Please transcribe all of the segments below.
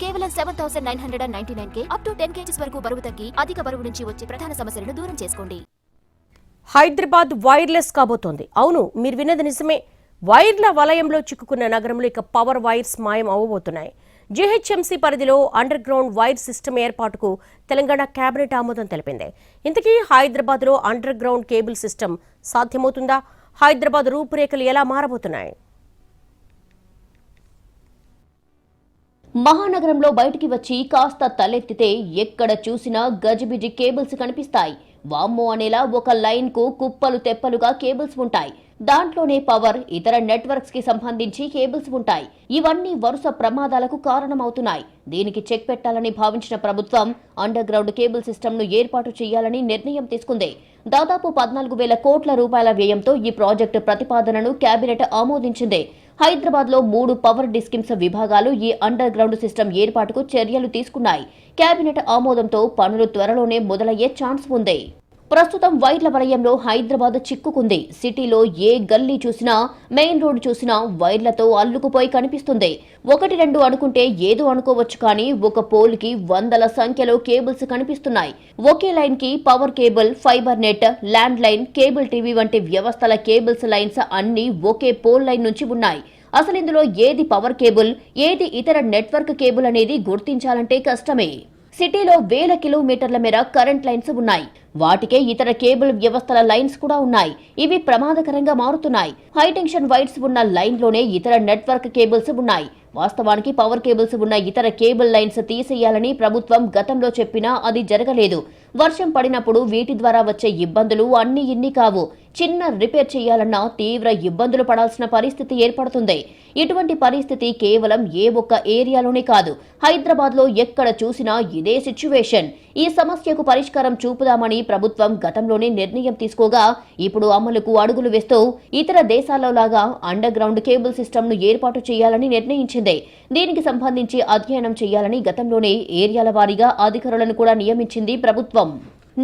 కేవలం seven thousand nine hundred and ninety nine K up to ten KGs వరకు బరువు తగ్గి అధిక బరువు నుంచి వచ్చే ప్రధాన సమస్యలను దూరం చేసుకోండి. హైదరాబాద్ వైర్లెస్ కాబోతోంది. అవును మీరు విన్నది నిజమే. వైర్ల వలయంలో చిక్కుకున్న నగరంలో ఇక పవర్ వైర్స్ మాయం అవ్వబోతున్నాయి. జీహెచ్ఎంసీ పరిధిలో అండర్ గ్రౌండ్ వైర్ సిస్టమ్ ఏర్పాటుకు తెలంగాణ కేబినెట్ ఆమోదం తెలిపింది. ఇంతకీ హైదరాబాద్లో అండర్ గ్రౌండ్ కేబుల్ సిస్టమ్ సాధ్యమవుతుందా? హైదరాబాద్ రూపురేఖలు ఎలా మారబోతున్నాయి? మహానగరంలో బయటికి వచ్చి కాస్త తలెత్తితే ఎక్కడ చూసినా గజిబిజి కేబుల్స్ కనిపిస్తాయి. వామ్మో అనేలా ఒక లైన్కు కుప్పలు తెప్పలుగా కేబుల్స్ ఉంటాయి. దాంట్లోనే పవర్ ఇతర నెట్వర్క్స్కి సంబంధించి కేబుల్స్ ఉంటాయి. ఇవన్నీ వరుస ప్రమాదాలకు కారణమవుతున్నాయి. దీనికి చెక్ పెట్టాలని భావించిన ప్రభుత్వం అండర్ గ్రౌండ్ కేబుల్ సిస్టమ్ను ఏర్పాటు చేయాలని నిర్ణయం తీసుకుంది. దాదాపు పద్నాలుగు వేల కోట్ల రూపాయల వ్యయంతో ఈ ప్రాజెక్టు ప్రతిపాదనను కేబినెట్ ఆమోదించింది. హైదరాబాద్లో మూడు పవర్ డిస్కిమ్స్ విభాగాలు ఈ అండర్ గ్రౌండ్ సిస్టమ్ ఏర్పాటుకు చర్యలు తీసుకున్నాయి. కేబినెట్ ఆమోదంతో పనులు త్వరలోనే మొదలయ్యే ఛాన్స్ ఉంది. ప్రస్తుతం వైర్ల వలయంలో హైదరాబాద్ చిక్కుకుంది. సిటీలో ఏ గల్లీ చూసినా మెయిన్ రోడ్డు చూసినా వైర్లతో అల్లుకుపోయి కనిపిస్తుంది. ఒకటి రెండు అనుకుంటే ఏదో అనుకోవచ్చు కానీ ఒక పోల్కి వందల సంఖ్యలో కేబుల్స్ కనిపిస్తున్నాయి. ఒకే లైన్కి power cable fiber net landline cable TV వంటి వ్యవస్థల కేబుల్స్ లైన్స్ అన్ని ఒకే పోల్ లైన్ నుంచి ఉన్నాయి. అసలు ఇందులో ఏది పవర్ కేబుల్ ఏది ఇతర నెట్వర్క్ కేబుల్ అనేది గుర్తించాలంటే కష్టమే. సిటీలో వేల కిలోమీటర్ల మేర కరెంట్ లైన్స్ ఉన్నాయి. వాటికే ఇతర కేబుల్ వ్యవస్థల లైన్స్ కూడా ఉన్నాయి. ఇవి ప్రమాదకరంగా మారుతున్నాయి. హైటెన్షన్ వైర్స్ ఉన్న లైన్లోనే ఇతర నెట్వర్క్ కేబుల్స్ ఉన్నాయి. వాస్తవానికి పవర్ కేబుల్స్ ఉన్న ఇతర కేబుల్ లైన్స్ తీసేయాలని ప్రభుత్వం గతంలో చెప్పినా అది జరగలేదు. వర్షం పడినప్పుడు వీటి ద్వారా వచ్చే ఇబ్బందులు అన్ని ఇన్ని కావు. చిన్న రిపేర్ చేయాలన్నా తీవ్ర ఇబ్బందులు పడాల్సిన పరిస్థితి ఏర్పడుతుంది. ఇటువంటి పరిస్థితి కేవలం ఏ ఒక్క ఏరియాలోనే కాదు. హైదరాబాద్లో ఎక్కడ చూసినా ఇదే సిచ్యువేషన్. ఈ సమస్యకు పరిష్కారం చూపుదామని ప్రభుత్వం గతంలోనే నిర్ణయం తీసుకోగా ఇప్పుడు అమలుకు అడుగులు వేస్తూ ఇతర దేశాల్లో లాగా అండర్ గ్రౌండ్ కేబుల్ సిస్టమ్ను ఏర్పాటు చేయాలని నిర్ణయించింది. దీనికి సంబంధించి అధ్యయనం చేయాలని గతంలోనే ఏరియాల వారీగా అధికారులను కూడా నియమించింది ప్రభుత్వం.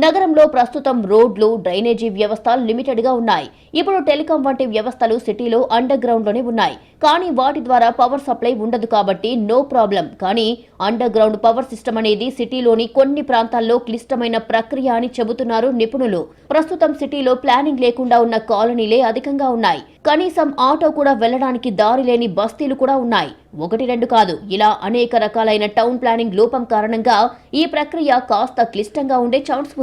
నగరంలో ప్రస్తుతం రోడ్లు డ్రైనేజీ వ్యవస్థ లిమిటెడ్గా ఉన్నాయి. ఇప్పుడు టెలికాం వంటి వ్యవస్థలు సిటీలో అండర్ గ్రౌండ్లోనే ఉన్నాయి. కానీ వాటి ద్వారా పవర్ సప్లై ఉండదు కాబట్టి నో ప్రాబ్లం. కానీ అండర్ గ్రౌండ్ పవర్ సిస్టమ్ అనేది సిటీలోని కొన్ని ప్రాంతాల్లో క్లిష్టమైన ప్రక్రియ అని చెబుతున్నారు నిపుణులు. ప్రస్తుతం సిటీలో ప్లానింగ్ లేకుండా ఉన్న కాలనీలే అధికంగా ఉన్నాయి. కనీసం ఆటో కూడా వెళ్ళడానికి దారి లేని బస్తీలు కూడా ఉన్నాయి. ఒకటి రెండు కాదు. ఇలా అనేక రకాలైన టౌన్ ప్లానింగ్ లోపం కారణంగా ఈ ప్రక్రియ కాస్త క్లిష్టంగా ఉండే ఛాన్స్ ఉంది.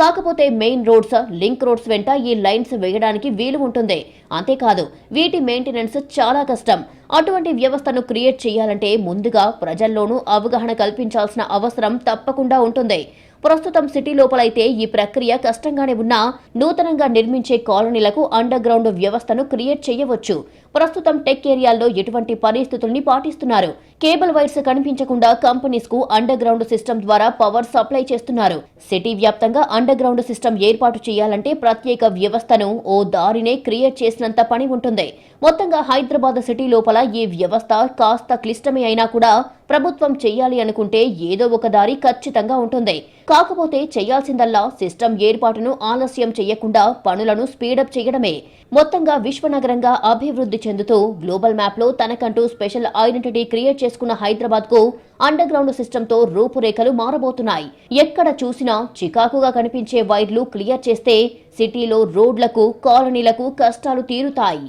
కాకపోతే మెయిన్ రోడ్స్ లింక్ రోడ్స్ వెంట ఈ లైన్స్ వేయడానికి వీలు ఉంటుంది. అంతేకాదు వీటి మెయింటెనెన్స్ చాలా కష్టం. అటువంటి వ్యవస్థను క్రియేట్ చేయాలంటే ముందుగా ప్రజల్లోనూ అవగాహన కల్పించాల్సిన అవసరం తప్పకుండా ఉంటుంది. ప్రస్తుతం సిటీ లోపలైతే ఈ ప్రక్రియ కష్టంగానే ఉన్నా నూతనంగా నిర్మించే కాలనీలకు అండర్ గ్రౌండ్ వ్యవస్థను క్రియేట్ చేయవచ్చు. ప్రస్తుతం టెక్ ఏరియాల్లో ఎటువంటి పరిస్థితుల్ని పాటిస్తున్నారు. కేబుల్ వైర్స్ కనిపించకుండా కంపెనీస్కు అండర్ గ్రౌండ్ సిస్టమ్ ద్వారా పవర్ సప్లై చేస్తున్నారు. సిటీ వ్యాప్తంగా అండర్ గ్రౌండ్ సిస్టమ్ ఏర్పాటు చేయాలంటే ప్రత్యేక వ్యవస్థను ఓ దారినే క్రియేట్ చేసినంత పని ఉంటుంది. మొత్తంగా హైదరాబాద్ సిటీ లోపల ఈ వ్యవస్థ కాస్త క్లిష్టమే అయినా కూడా ప్రభుత్వం చేయాలి అనుకుంటే ఏదో ఒక దారి ఖచ్చితంగా ఉంటుంది. కాకపోతే చేయాల్సిందల్లా సిస్టమ్ ఏర్పాటును ఆలస్యం చేయకుండా పనులను స్పీడప్ చేయడమే. మొత్తంగా విశ్వనగరంగా అభివృద్ధి చెందుతూ గ్లోబల్ మ్యాప్లో తనకంటూ స్పెషల్ ఐడెంటిటీ క్రియేట్ చేసుకున్న హైదరాబాద్కు అండర్ గ్రౌండ్ సిస్టంతో రూపురేఖలు మారబోతున్నాయి. ఎక్కడ చూసినా చికాకుగా కనిపించే వైర్లు క్లియర్ చేస్తే సిటీలో రోడ్లకు కాలనీలకు కష్టాలు తీరుతాయి.